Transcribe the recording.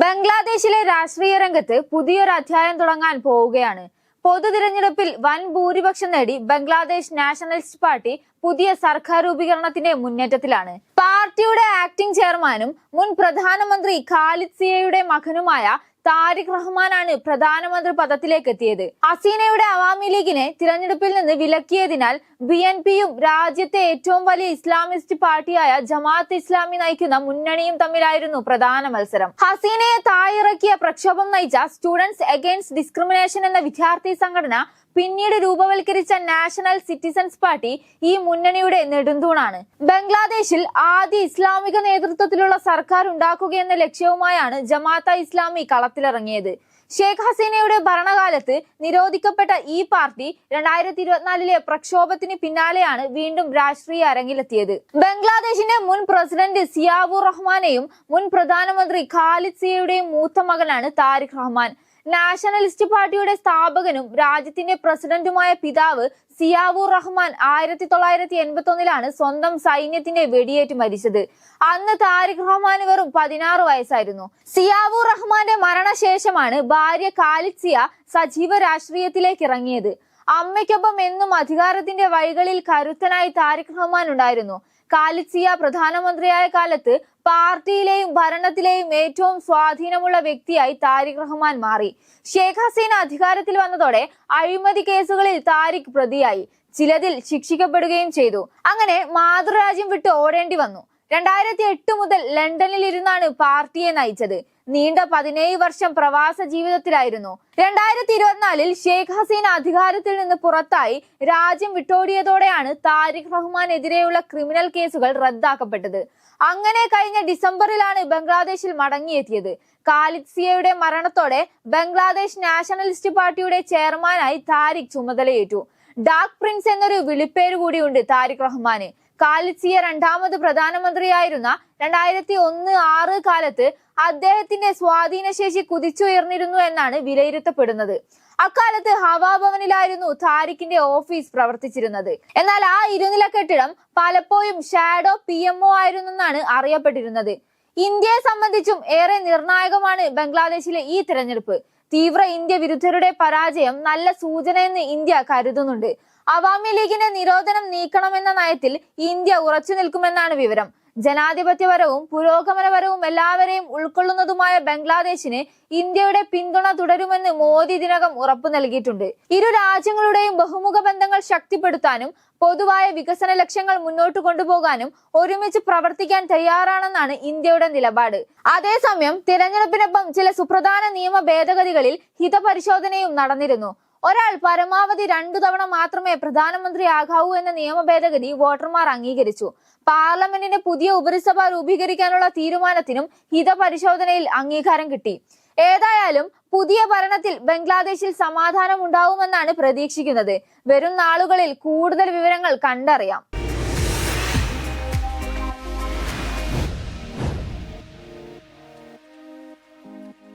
ബംഗ്ലാദേശിലെ രാഷ്ട്രീയ രംഗത്ത് പുതിയൊരു അധ്യായം തുടങ്ങാൻ പോവുകയാണ്. പൊതു തിരഞ്ഞെടുപ്പിൽ വൻ ഭൂരിപക്ഷം നേടി ബംഗ്ലാദേശ് നാഷണലിസ്റ്റ് പാർട്ടി പുതിയ സർക്കാർ രൂപീകരണത്തിന്റെ മുന്നേറ്റത്തിലാണ്. പാർട്ടിയുടെ ആക്ടിംഗ് ചെയർമാനും മുൻ പ്രധാനമന്ത്രി ഖാലിദ് സിയയുടെ മകനുമായ താരിഖ് റഹ്മാനാണ് പ്രധാനമന്ത്രി പദത്തിലേക്ക് എത്തിയത് ഹസീനയുടെ അവാമി ലീഗിനെ തിരഞ്ഞെടുപ്പിൽ നിന്ന് വിലക്കിയതിനാൽ ബി എൻ പിയും രാജ്യത്തെ ഏറ്റവും വലിയ ഇസ്ലാമിസ്റ്റ് പാർട്ടിയായ ജമാഅത്ത് ഇസ്ലാമി നയിക്കുന്ന മുന്നണിയും തമ്മിലായിരുന്നു പ്രധാന മത്സരം. ഹസീനയെ തായിറക്കിയ പ്രക്ഷോഭം നയിച്ച സ്റ്റുഡൻസ് അഗെയിൻസ്റ്റ് ഡിസ്ക്രിമിനേഷൻ എന്ന വിദ്യാർത്ഥി സംഘടന പിന്നീട് രൂപവൽക്കരിച്ച നാഷണൽ സിറ്റിസൺസ് പാർട്ടി ഈ മുന്നണിയുടെ നെടുന്തൂണാണ്. ബംഗ്ലാദേശിൽ ആദ്യ ഇസ്ലാമിക നേതൃത്വത്തിലുള്ള സർക്കാർ ഉണ്ടാക്കുകയെന്ന ലക്ഷ്യവുമായാണ് ജമാഅത്ത ഇസ്ലാമി കളത്തിലിറങ്ങിയത്. ഷേഖ് ഹസീനയുടെ ഭരണകാലത്ത് നിരോധിക്കപ്പെട്ട ഈ പാർട്ടി രണ്ടായിരത്തി ഇരുപത്തിനാലിലെ പ്രക്ഷോഭത്തിന് പിന്നാലെയാണ് വീണ്ടും രാഷ്ട്രീയ അരങ്ങിലെത്തിയത്. ബംഗ്ലാദേശിന്റെ മുൻ പ്രസിഡന്റ് സിയാബു റഹ്മാനെയും മുൻ പ്രധാനമന്ത്രി ഖാലിദ് സിയയുടെയും മൂത്ത മകനാണ് താരിഖ് റഹ്മാൻ. നാഷണലിസ്റ്റ് പാർട്ടിയുടെ സ്ഥാപകനും രാജ്യത്തിന്റെ പ്രസിഡന്റുമായ പിതാവ് സിയാവൂർ റഹ്മാൻ ആയിരത്തി തൊള്ളായിരത്തി എൺപത്തി ഒന്നിലാണ് സ്വന്തം സൈന്യത്തിന്റെ വെടിയേറ്റ് മരിച്ചത്. അന്ന് താരിഖ് റഹ്മാന് വെറും പതിനാറ് വയസ്സായിരുന്നു. സിയാവൂർ റഹ്മാന്റെ മരണശേഷമാണ് ഭാര്യ ഖാലിദ് സിയ സജീവ രാഷ്ട്രീയത്തിലേക്ക് ഇറങ്ങിയത്. അമ്മയ്ക്കൊപ്പം എന്നും അധികാരത്തിന്റെ വഴികളിൽ കരുത്തനായി താരിഖ് റഹ്മാൻ ഉണ്ടായിരുന്നു. ഖാലിദ് പ്രധാനമന്ത്രിയായ കാലത്ത് പാർട്ടിയിലെയും ഭരണത്തിലെയും ഏറ്റവും സ്വാധീനമുള്ള വ്യക്തിയായി താരിഖ് റഹ്മാൻ മാറി. ഷേഖ് ഹസീന അധികാരത്തിൽ വന്നതോടെ അഴിമതി കേസുകളിൽ താരിഖ് പ്രതിയായി. ചിലതിൽ ശിക്ഷിക്കപ്പെടുകയും ചെയ്തു. അങ്ങനെ മാതൃരാജ്യം വിട്ട് ഓടേണ്ടി വന്നു. രണ്ടായിരത്തി എട്ട് മുതൽ ലണ്ടനിൽ ഇരുന്നാണ് പാർട്ടിയെ നയിച്ചത്. നീണ്ട പതിനേഴ് വർഷം പ്രവാസ ജീവിതത്തിലായിരുന്നു. രണ്ടായിരത്തി ഇരുപത്തിനാലിൽ ഷെയ്ഖ് ഹസീന അധികാരത്തിൽ നിന്ന് പുറത്തായി രാജ്യം വിട്ടോടിയതോടെയാണ് താരിഖ് റഹ്മാനെതിരെയുള്ള ക്രിമിനൽ കേസുകൾ റദ്ദാക്കപ്പെട്ടത്. അങ്ങനെ കഴിഞ്ഞ ഡിസംബറിലാണ് ബംഗ്ലാദേശിൽ മടങ്ങിയെത്തിയത്. ഖാലിദ് സിയയുടെ മരണത്തോടെ ബംഗ്ലാദേശ് നാഷണലിസ്റ്റ് പാർട്ടിയുടെ ചെയർമാനായി താരിഖ് ചുമതലയേറ്റു. ഡാർക്ക് പ്രിൻസ് എന്നൊരു വിളിപ്പേര് കൂടിയുണ്ട് താരിഖ് റഹ്മാന്. ഖാലിദ് രണ്ടാമത് പ്രധാനമന്ത്രിയായിരുന്ന രണ്ടായിരത്തി ഒന്ന് ആറ് കാലത്ത് അദ്ദേഹത്തിന്റെ സ്വാധീനശേഷി കുതിച്ചുയർന്നിരുന്നു എന്നാണ് വിലയിരുത്തപ്പെടുന്നത്. അക്കാലത്ത് ഹവാഭവനിലായിരുന്നു താരിഖിന്റെ ഓഫീസ് പ്രവർത്തിച്ചിരുന്നത്. എന്നാൽ ആ ഇരുനില കെട്ടിടം പലപ്പോഴും ഷാഡോ പി എംഒ ആയിരുന്നെന്നാണ് അറിയപ്പെട്ടിരുന്നത്. ഇന്ത്യയെ സംബന്ധിച്ചും ഏറെ നിർണായകമാണ് ബംഗ്ലാദേശിലെ ഈ തിരഞ്ഞെടുപ്പ്. തീവ്ര ഇന്ത്യ വിരുദ്ധരുടെ പരാജയം നല്ല സൂചനയെന്ന് ഇന്ത്യ കരുതുന്നുണ്ട്. അവാമി ലീഗിന്റെ നിരോധനം നീക്കണമെന്ന നയത്തിൽ ഇന്ത്യ ഉറച്ചു നിൽക്കുമെന്നാണ് വിവരം. ജനാധിപത്യപരവും പുരോഗമനപരവും എല്ലാവരെയും ഉൾക്കൊള്ളുന്നതുമായ ബംഗ്ലാദേശിന് ഇന്ത്യയുടെ പിന്തുണ തുടരുമെന്ന് മോദി ഇതിനകം ഉറപ്പു നൽകിയിട്ടുണ്ട്. ഇരു രാജ്യങ്ങളുടെയും ബഹുമുഖ ബന്ധങ്ങൾ ശക്തിപ്പെടുത്താനും പൊതുവായ വികസന ലക്ഷ്യങ്ങൾ മുന്നോട്ട് കൊണ്ടുപോകാനും ഒരുമിച്ച് പ്രവർത്തിക്കാൻ തയ്യാറാണെന്നാണ് ഇന്ത്യയുടെ നിലപാട്. അതേസമയം തിരഞ്ഞെടുപ്പിനൊപ്പം ചില സുപ്രധാന നിയമ ഭേദഗതികളിൽ ഹിതപരിശോധനയും നടന്നിരുന്നു. ഒരാൾ പരമാവധി രണ്ടു തവണ മാത്രമേ പ്രധാനമന്ത്രി ആകാവൂ എന്ന നിയമ ഭേദഗതി വോട്ടർമാർ അംഗീകരിച്ചു. പാർലമെന്റിന്റെ പുതിയ ഉപരിസഭ രൂപീകരിക്കാനുള്ള തീരുമാനത്തിനും ഹിതപരിശോധനയിൽ അംഗീകാരം കിട്ടി. ഏതായാലും പുതിയ ഭരണത്തിൽ ബംഗ്ലാദേശിൽ സമാധാനം ഉണ്ടാവുമെന്നാണ് പ്രതീക്ഷിക്കുന്നത്. വരും നാളുകളിൽ കൂടുതൽ വിവരങ്ങൾ കണ്ടറിയാം.